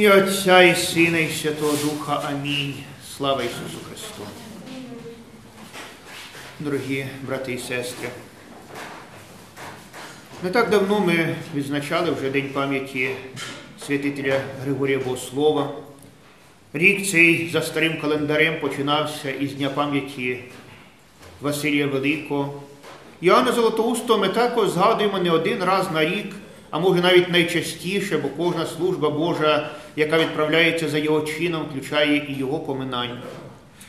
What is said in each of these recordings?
ім'я Отця і Сина, і Святого Духа. Амінь. Слава Ісусу Христу. Дорогі брати і сестри. Не так давно ми відзначали вже День пам'яті святителя Григорія Богослова. Рік цей за старим календарем починався із Дня пам'яті Василія Великого. Іоанна Золотоустого ми також згадуємо не один раз на рік, а може навіть найчастіше, бо кожна служба Божа, яка відправляється за його чином, включає і його поминання.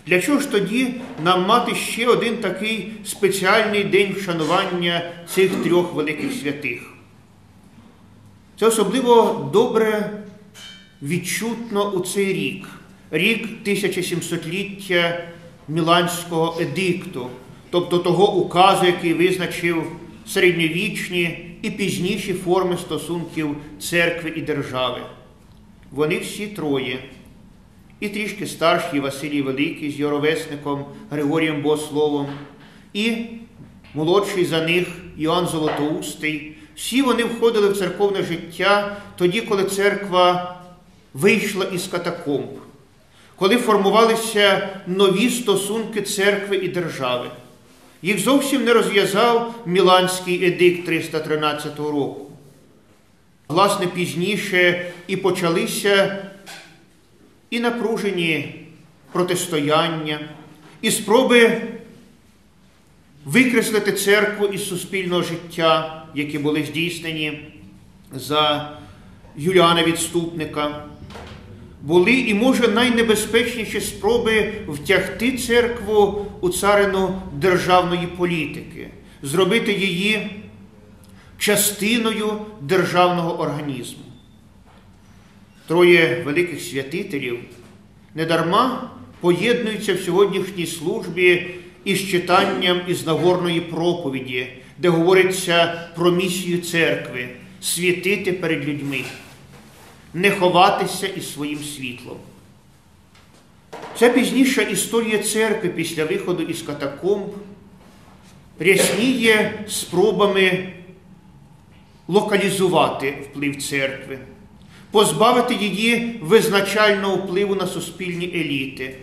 Для чого ж тоді нам мати ще один такий спеціальний день вшанування цих трьох великих святих? Це особливо добре відчутно у цей рік, рік 1700-ліття Міланського едикту, тобто того указу, який визначив середньовічні і пізніші форми стосунків церкви і держави. Вони всі троє, і трішки старший Василій Великий з його ровесником Григорієм Богословом, і молодший за них Іоанн Золотоустий. Всі вони входили в церковне життя тоді, коли церква вийшла із катакомб, коли формувалися нові стосунки церкви і держави. Їх зовсім не розв'язав Міланський едикт 313 року. Власне, пізніше і почалися і напружені протистояння, і спроби викреслити церкву із суспільного життя, які були здійснені за Юліана Відступника. Були і, може, найнебезпечніші спроби втягти церкву у царину державної політики, зробити її частиною державного організму. Троє великих святителів недарма поєднуються в сьогоднішній службі із читанням із Нагорної проповіді, де говориться про місію церкви світити перед людьми, не ховатися із своїм світлом. Ця пізніша історія церкви після виходу із катакомб рясніє спробами локалізувати вплив церкви, позбавити її визначального впливу на суспільні еліти,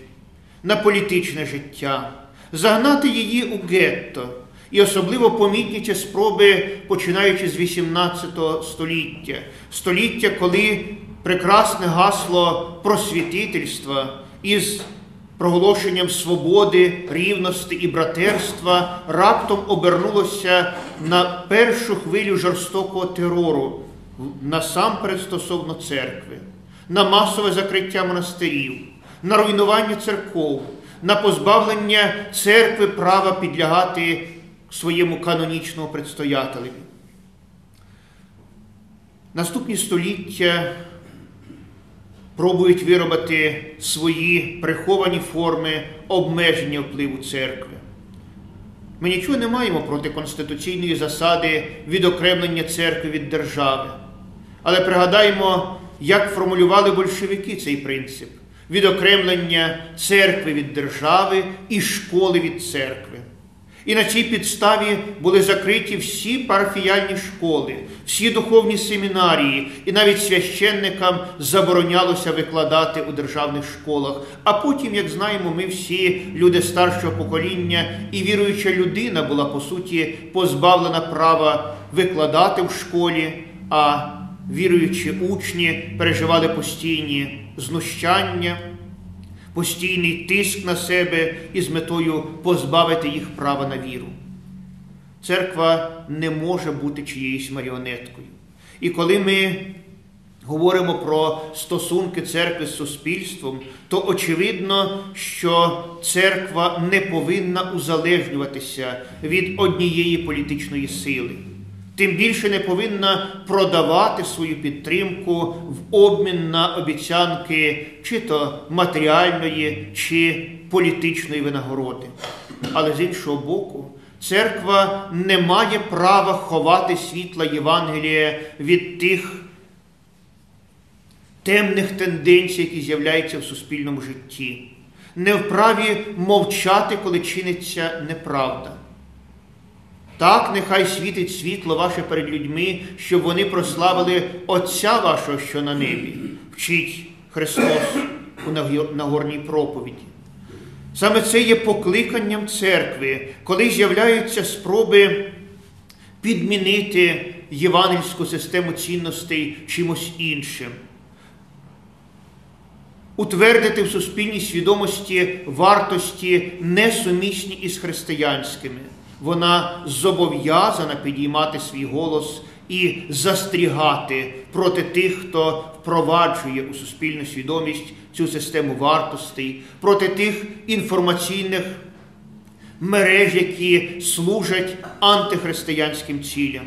на політичне життя, загнати її у гетто. І особливо помітні спроби, починаючи з 18 століття, століття, коли прекрасне гасло просвітительства із проголошенням свободи, рівності і братерства раптом обернулося на першу хвилю жорстокого терору, насамперед стосовно церкви, на масове закриття монастирів, на руйнування церков, на позбавлення церкви права підлягати своєму канонічному предстоятелеві. Наступні століття пробують виробити свої приховані форми обмеження впливу церкви. Ми нічого не маємо проти конституційної засади відокремлення церкви від держави. Але пригадаємо, як формулювали большевики цей принцип відокремлення церкви від держави і школи від церкви. І на цій підставі були закриті всі парафіяльні школи, всі духовні семінарії, і навіть священникам заборонялося викладати у державних школах. А потім, як знаємо, ми всі люди старшого покоління і віруюча людина була по суті позбавлена права викладати в школі, а віруючі учні переживали постійні знущання постійний тиск на себе із метою позбавити їх права на віру. Церква не може бути чиєюсь маріонеткою. І коли ми говоримо про стосунки церкви з суспільством, то очевидно, що церква не повинна узалежнюватися від однієї політичної сили тим більше не повинна продавати свою підтримку в обмін на обіцянки чи то матеріальної, чи політичної винагороди. Але з іншого боку, церква не має права ховати світла Євангелія від тих темних тенденцій, які з'являються в суспільному житті. Не вправі мовчати, коли чиниться неправда. Так, нехай світить світло ваше перед людьми, щоб вони прославили Отця вашого, що на небі. вчить Христос у Нагорній проповіді. Саме це є покликанням церкви, коли з'являються спроби підмінити євангельську систему цінностей чимось іншим, утвердити в суспільній свідомості вартості несумісні із християнськими. Вона зобов'язана підіймати свій голос і застрігати проти тих, хто впроваджує у суспільну свідомість цю систему вартостей, проти тих інформаційних мереж, які служать антихристиянським цілям.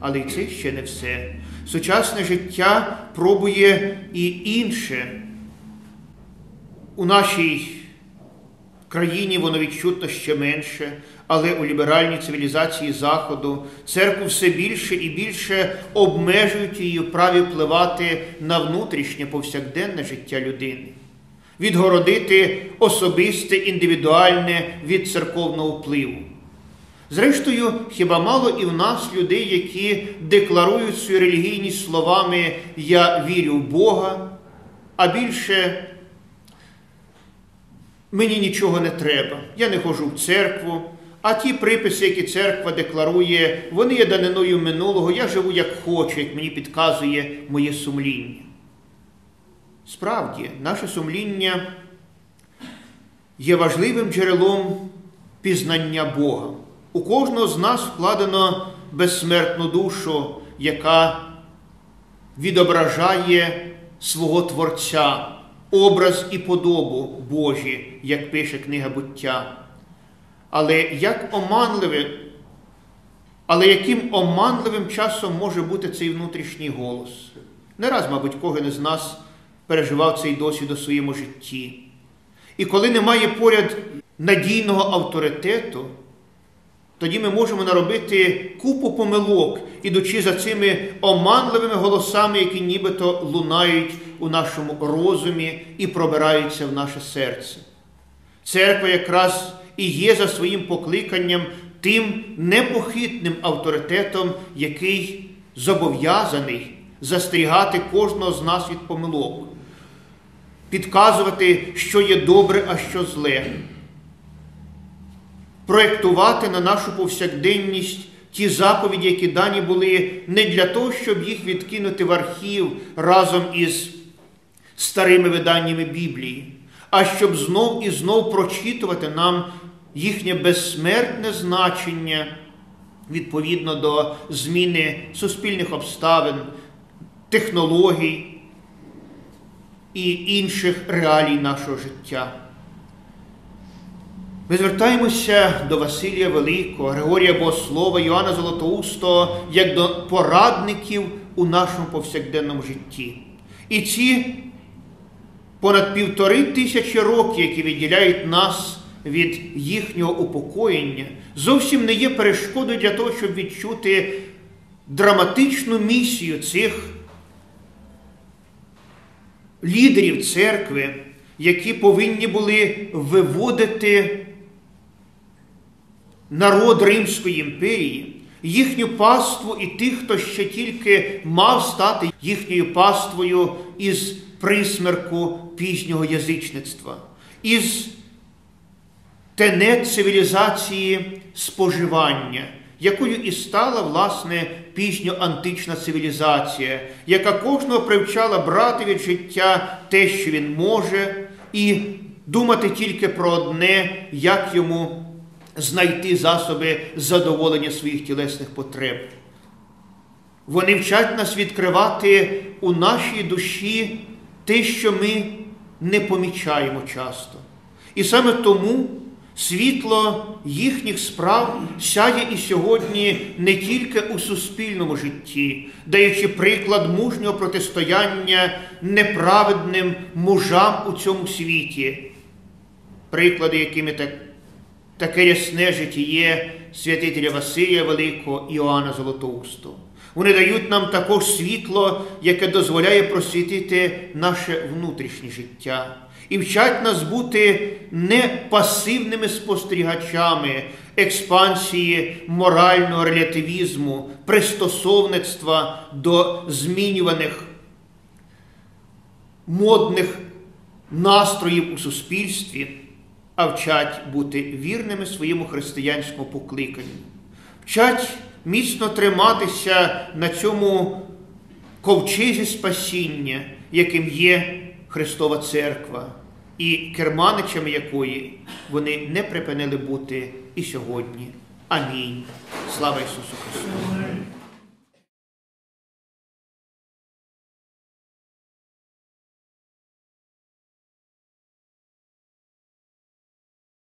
Але й це ще не все. Сучасне життя пробує і інше. У нашій країні воно відчутно ще менше, але у ліберальній цивілізації Заходу церкву все більше і більше обмежують її в праві впливати на внутрішнє повсякденне життя людини, відгородити особисте, індивідуальне від церковного впливу. Зрештою, хіба мало і в нас людей, які декларують свою релігійність словами Я вірю в Бога, а більше мені нічого не треба, я не хожу в церкву, а ті приписи, які церква декларує, вони є даниною минулого, я живу як хочу, як мені підказує моє сумління. Справді, наше сумління є важливим джерелом пізнання Бога. У кожного з нас вкладено безсмертну душу, яка відображає свого Творця, образ і подобу Божі, як пише книга буття. Але як оманливе, але яким оманливим часом може бути цей внутрішній голос? Не раз, мабуть, кожен із нас переживав цей досвід у своєму житті. І коли немає поряд надійного авторитету, тоді ми можемо наробити купу помилок, ідучи за цими оманливими голосами, які нібито лунають у нашому розумі і пробираються в наше серце. Церква якраз і є за своїм покликанням тим непохитним авторитетом, який зобов'язаний застерігати кожного з нас від помилок, підказувати, що є добре, а що зле, проєктувати на нашу повсякденність ті заповіді, які дані були не для того, щоб їх відкинути в архів разом із старими виданнями Біблії, а щоб знов і знов прочитувати нам їхнє безсмертне значення відповідно до зміни суспільних обставин, технологій і інших реалій нашого життя. Ми звертаємося до Василія Великого, Григорія Богослова, Йоанна Золотоустого як до порадників у нашому повсякденному житті. І ці понад півтори тисячі років, які відділяють нас від їхнього упокоєння, зовсім не є перешкодою для того, щоб відчути драматичну місію цих лідерів церкви, які повинні були виводити народ Римської імперії, їхню паству і тих, хто ще тільки мав стати їхньою паствою із присмерку пізнього язичництва, із тенет цивілізації споживання, якою і стала, власне, пізньоантична цивілізація, яка кожного привчала брати від життя те, що він може, і думати тільки про одне, як йому знайти засоби задоволення своїх тілесних потреб. Вони вчать нас відкривати у нашій душі те, що ми не помічаємо часто. І саме тому світло їхніх справ сяє і сьогодні не тільки у суспільному житті, даючи приклад мужнього протистояння неправедним мужам у цьому світі, приклади, якими так таке ясне житіє святителя Василія Великого Іоанна Золотоустого. Вони дають нам також світло, яке дозволяє просвітити наше внутрішнє життя і вчать нас бути не пасивними спостерігачами експансії морального релятивізму, пристосовництва до змінюваних модних настроїв у суспільстві, а вчать бути вірними своєму християнському покликанню. Вчать міцно триматися на цьому ковчезі спасіння, яким є Христова Церква, і керманичами якої вони не припинили бути і сьогодні. Амінь. Слава Ісусу Христу!